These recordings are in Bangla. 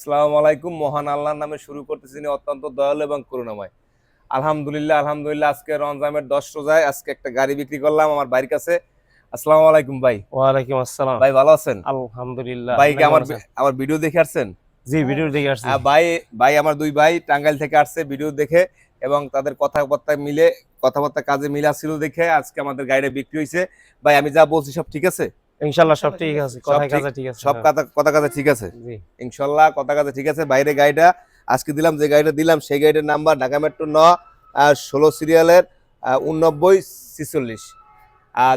আসসালামু আলাইকুম মহান আল্লাহর নামে শুরু করতেছি যিনি অত্যন্ত দয়ালু এবং করুণাময়। আলহামদুলিল্লাহ আলহামদুলিল্লাহ আজকে রমজানের দশ রোজায় আজকে একটা গাড়ি বিক্রি করলাম আমার বাড়ির কাছে। আসসালামু আলাইকুম ভাই। ওয়ালাইকুম আসসালাম। ভাই ভালো আছেন? আলহামদুলিল্লাহ। ভাই কি আমার আমার ভিডিও দেখে আসছেন? জি ভিডিও দেখে আসছি। ভাই ভাই আমার দুই ভাই টাঙ্গাইল থেকে আসছে ভিডিও দেখে এবং তাদের কথাবার্তা মিলে কথাবার্তা কাজে মিলা ছিল দেখে আজকে আমাদের গাড়িটা বিক্রি হয়েছে ভাই আমি যা বলছি সব ঠিক আছে? ইনশাআল্লাহ সব ঠিক আছে কথায় কাজে ঠিক আছে সব। কথা কথা কাজে ঠিক আছে। জি। ইনশাল্লাহ কথা কথা ঠিক আছে। বাইরে গাড়িটা আজকে দিলাম যে গাড়িটা দিলাম সেই গাড়িটার নাম্বার ঢাকা মেট্রো ন ষোলো সিরিয়ালের উননব্বই ছিচল্লিশ।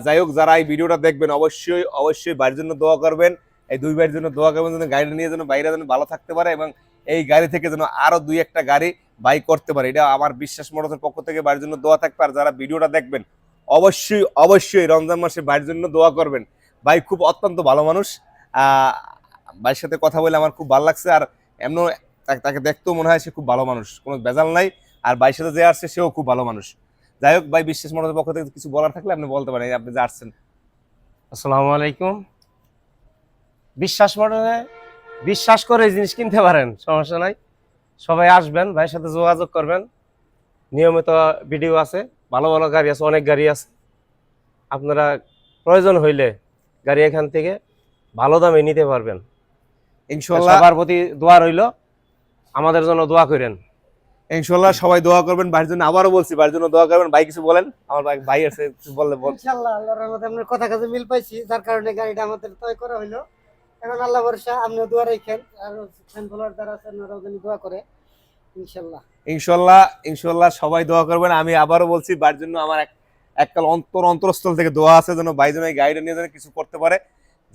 যাই হোক যারা এই ভিডিওটা দেখবেন অবশ্যই অবশ্যই বাড়ির জন্য দোয়া করবেন। এই দুই বাড়ির জন্য দোয়া করবেন যেন গাড়িটা নিয়ে যেন বাইরে যেন ভালো থাকতে পারে এবং এই গাড়ি থেকে যেন আরও দুই একটা গাড়ি বাই করতে পারে। এটা আমার বিশ্বাস মোটরসের পক্ষ থেকে বাড়ির জন্য দোয়া থাকবে। আর যারা ভিডিওটা দেখবেন অবশ্যই অবশ্যই রমজান মাসে বাড়ির জন্য দোয়া করবেন। ভাই খুব অত্যন্ত ভালো মানুষ। ভাইয়ের সাথে কথা বলে আমার খুব ভালো লাগছে আর এমন তাকে- দেখতেও মনে হয় সে খুব ভালো মানুষ। কোনো বেজাল নাই আর ভাইয়ের সাথে যে আসছে সেও খুব ভালো মানুষ। যাই হোক ভাই বিশ্বাস মনোজের পক্ষ থেকে কিছু বলার থাকলে আপনি বলতে পারেন, আপনি যে আসছেন। আসসালামু আলাইকুম। বিশ্বাস মডেলে বিশ্বাস করে এই জিনিস কিনতে পারেন, সমস্যা নাই। সবাই আসবেন, ভাইয়ের সাথে যোগাযোগ করবেন। নিয়মিত ভিডিও আছে, ভালো ভালো গাড়ি আছে, অনেক গাড়ি আছে। আপনারা প্রয়োজন হইলে গাড়ি এখান থেকে ভালো দামে নিতে পারবেন। ইনশাল্লাহ সবার প্রতি দোয়া রইল। আমাদের জন্য দোয়া করেন। ইনশাল্লাহ সবাই দোয়া করবেন। ভাইয়ের জন্য আবারও বলছি ভাইয়ের জন্য দোয়া করবেন। ভাই কিছু বলেন? আমার ভাই ভাই আছে কিছু বললে বল। ইনশাআল্লাহ আল্লাহর রহমতে আপনার কথা কাজে মিল পাইছি যার কারণে গাড়িটা আমাদের তয় করা হইল। এখন আল্লাহ ভরসা আপনিও দোয়া রাখেন। আর ফ্যান ফলোয়ার যারা আছেন ওরাও যেন দোয়া করে। ইনশাআল্লাহ। ইনশাল্লাহ ইনশাল্লাহ সবাই দোয়া করবেন। আমি আবারও বলছি ভাইয়ের জন্য আমার এক এককাল অন্তর অন্তরস্থল থেকে দোয়া আছে যেন এই গাড়িটা নিয়ে যেন কিছু করতে পারে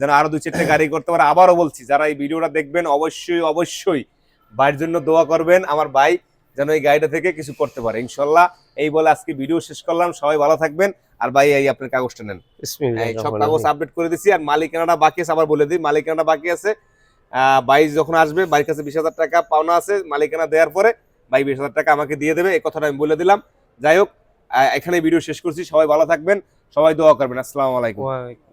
যেন আরও দুই চারটে গাড়ি করতে পারে। আবারও বলছি যারা এই ভিডিওটা দেখবেন অবশ্যই অবশ্যই ভাইয়ের জন্য দোয়া করবেন আমার ভাই যেন এই গাড়িটা থেকে কিছু করতে পারে। ইনশাল্লাহ এই বলে আজকে ভিডিও শেষ করলাম। সবাই ভালো থাকবেন। আর ভাই এই আপনার কাগজটা নেন। এই সব কাগজ আপডেট করে দিছি। আর মালিকানাটা বাকি আছে আবার বলে দিই মালিকানাটা বাকি আছে। আহ, ভাই যখন আসবে ভাইয়ের কাছে বিশ হাজার টাকা পাওনা আছে মালিকানা দেওয়ার পরে ভাই বিশ হাজার টাকা আমাকে দিয়ে দেবে এই কথাটা আমি বলে দিলাম। যাই হোক এখানে ভিডিও শেষ করছি। সবাই ভালো থাকবেন সবাই দোয়া করবেন। আসসালামু আলাইকুম। ওয়ালাইকুম